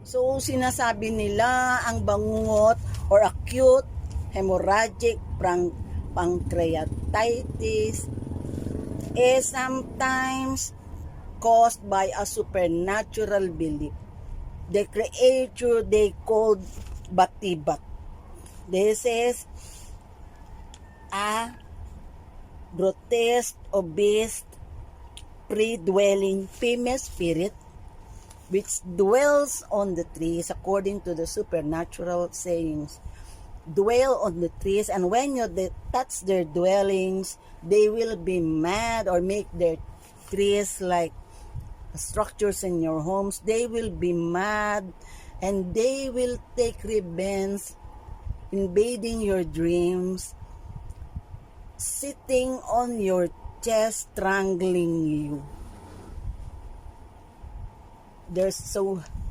So, sinasabi nila ang bangungot or acute hemorrhagic pancreatitis is sometimes caused by a supernatural belief. The creature they called Batibat. This is a grotesque, obese, pre-dwelling female spirit which dwells on the trees according to the supernatural sayings. Dwell on the trees and when you de- touch their dwellings they will be mad or make their trees like structures in your homes. They will be mad and they will take revenge invading your dreams sitting on your chest strangling you they're so